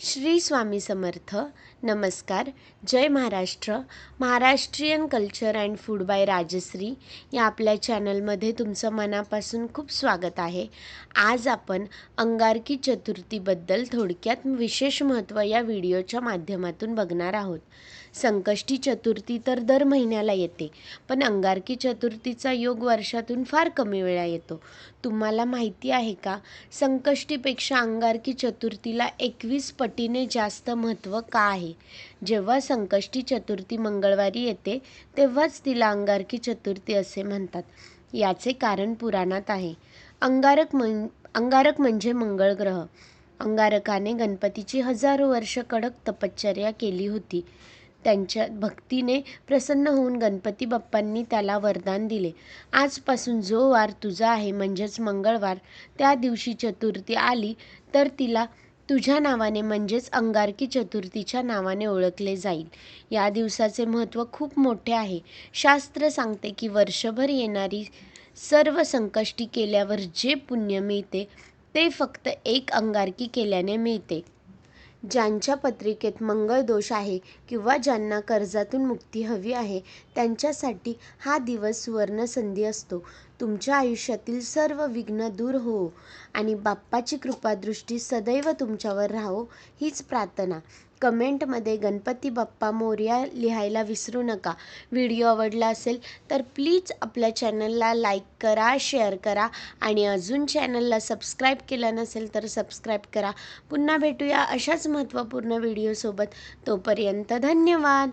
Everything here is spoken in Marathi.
श्री स्वामी समर्थ नमस्कार. जय Maharashtra. Maharashtrian culture and food by Rajshri या आपल्या चॅनलमध्ये तुमचं मनापासून खूप स्वागत आहे. आज आपण अंगारकी चतुर्थीबद्दल थोडक्यात विशेष महत्त्व या व्हिडिओच्या माध्यमातून बघणार आहोत. संकष्टी चतुर्थी तर दर महिन्याला येते पण अंगारकी चतुर्थीचा योग वर्षातून फार कमी वेळा येतो. तुम्हाला माहिती आहे का? संकष्टीपेक्षा अंगारकी चतुर्थीला एकवीस पटीने जास्त महत्त्व का आहे? जेव्हा संकष्टी चतुर्थी मंगळवारी येते तेव्हाच तिला अंगारकी चतुर्थी असे म्हणतात. याचे कारण पुराणात आहे. अंगारक म्हण अंगारक म्हणजे मंगळ ग्रह. अंगारकाने गणपतीची हजारो वर्ष कडक तपश्चर्या केली होती. त्यांच्या भक्तीने प्रसन्न होऊन गणपती बाप्पांनी त्याला वरदान दिले. आजपासून जो वार तुझा आहे म्हणजेच मंगळवार त्या दिवशी चतुर्थी आली तर तिला तुझ्या नावाने म्हणजेच अंगारकी चतुर्थीच्या नावाने ओळखले जाईल. या दिवसाचे महत्त्व खूप मोठे आहे. शास्त्र सांगते की वर्षभर येणारी सर्व संकष्टी केल्यावर जे पुण्य मिळते ते फक्त एक अंगारकी केल्याने मिळते. ज्यांच्या पत्रिकेत मंगळ दोष आहे किंवा ज्यांना कर्जातून मुक्ती हवी आहे त्यांच्यासाठी हा दिवस सुवर्णसंधी असतो. तुमच्या आयुष्यातील सर्व विघ्न दूर हो आणि बाप्पाची कृपादृष्टी सदैव तुमच्यावर राहो हीच प्रार्थना. कमेंटमध्ये गणपती बाप्पा मोर्या लिहायला विसरू नका. व्हिडिओ आवडला असेल तर प्लीज आपल्या चॅनलला लाईक करा शेअर करा आणि अजून चॅनलला सबस्क्राईब केलं नसेल तर सबस्क्राईब करा. पुन्हा भेटूया अशाच महत्त्वपूर्ण व्हिडिओसोबत. तोपर्यंत धन्यवाद.